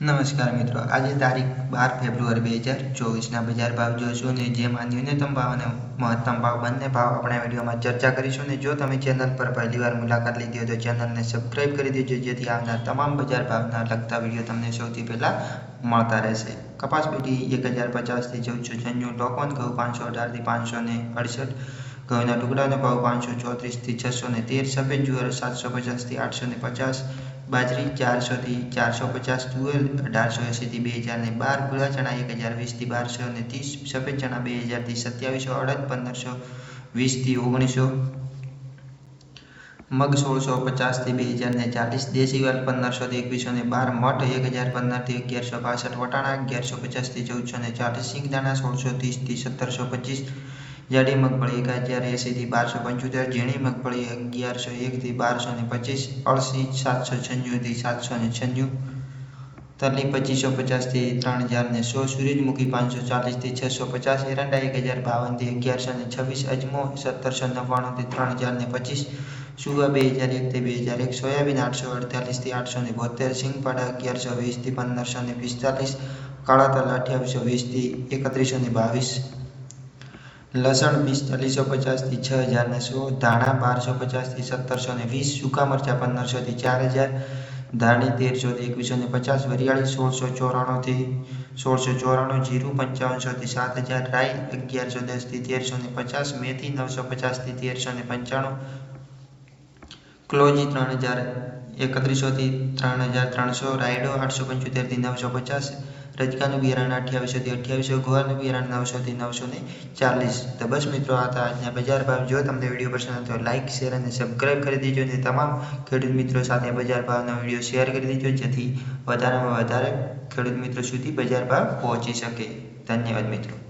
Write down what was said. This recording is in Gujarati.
નમસ્કાર મિત્રો, આજે તારીખ બાર ફેબ્રુઆરી બે હજાર ચોવીસના બજાર ભાવ જોઈશું અને જેમાં ન્યૂનતમ ભાવ અને મહત્તમ ભાવ, બંને ભાવ આપણે વિડીયોમાં ચર્ચા કરીશું અને જો તમે ચેનલ પર પહેલીવાર મુલાકાત લીધી હોય તો ચેનલને સબસ્ક્રાઇબ કરી દેજો, જેથી આવનાર તમામ બજાર ભાવના લગતા વીડિયો તમને સૌથી પહેલાં મળતા રહેશે. કપાસ પેટી એક હજાર પચાસથી ચૌદસો છન્નું ટોકન ઘઉં પાંચસો અઢારથી પાંચસો ને અડસઠ, ઘઉંના ટુકડાનો ભાવ પાંચસો ચોત્રીસથી છસો ને તેર, સફેદ જુવાર સાતસો પચાસથી આઠસો ને પચાસ બાજરી ચારસોથી ચારસો પચાસ તુવેર, અઢારસો એંસીથી બે હજારને બાર ભૂરા ચણા એક હજાર વીસથી બારસો ને ત્રીસ, સફેદ ચણા બે હજારથી સત્યાવીસો, અડદ પંદરસો વીસથી ઓગણીસો, મગ સોળસો પચાસથી બે હજાર ને ચાલીસ, દેશી વાલ પંદરસોથી એકવીસો ને બાર, મઠ એક હજાર પંદરથી અગિયારસો બાસઠ, વટાણા અગિયારસો પચાસથી ચૌદસો ને ચાલીસ સિંગદાણા સોળસો ત્રીસથી સત્તરસો પચીસ જાડી મગફળી એક હજાર એંસીથી બારસો પંચોતેર, ઝીણી મગફળી અગિયારસો એકથી બારસો ને પચીસ, અળસી સાતસો છન્નુંથી સાતસો ને છન્નું તરલી પચીસો પચાસથી ત્રણ હજાર ને સો સૂરજમુખી પાંચસો ચાલીસથી છસો પચાસ, એરંડા એક હજાર બાવનથી અગિયારસો ને છવ્વીસ, અજમો સત્તરસો નવ્વાણુંથી ત્રણ હજાર ને પચીસ, સુગા બે હજાર એકથી બે હજાર એક, સોયાબીન આઠસો અડતાલીસથી આઠસો ને બોતેર સિંગપાડા અગિયારસો વીસથી પંદરસો ને પિસ્તાલીસ, કાળા તલ અઠ્યાવીસો વીસથી એકત્રીસો ને બાવીસ લસણ પિસ્તાલીસો પચાસથી છ હજાર ને સો, ધાણા બારસો પચાસથી સત્તરસો ને વીસ, સૂકા મરચાં પંદરસોથી ચાર હજાર, ધાણી તેરસોથી એકવીસો ને પચાસ, વરિયાળી સોળસો ચોરાણુંથી સોળસો ચોરાણું, જીરું પંચાવનસોથી સાત હજાર, રાઈ અગિયારસો દસથી તેરસો ને પચાસ, મેથી નવસો પચાસથી તેરસો ને પંચાણું, ક્લોજી ત્રણ હજાર એકત્રીસોથી ત્રણ હજાર ત્રણસો, રાયડો આઠસો પંચોતેરથી નવસો પચાસ રજકાનું બિયારણ અઠ્યાવીસોથી અઠ્યાવીસો, ગુવારનું બિયારણ નવસોથી નવસો ને ચાલીસ. તો બસ મિત્રો, આ હતા આજના બજાર ભાવ. જો તમને વીડિયો પસંદ તો લાઇક શેર અને સબસ્ક્રાઈબ કરી દેજો અને તમામ ખેડૂત મિત્રો સાથે બજાર ભાવનો વીડિયો શેર કરી દેજો, જેથી વધારેમાં વધારે ખેડૂત મિત્રો સુધી બજાર ભાવ પહોંચી શકે. ધન્યવાદ મિત્રો.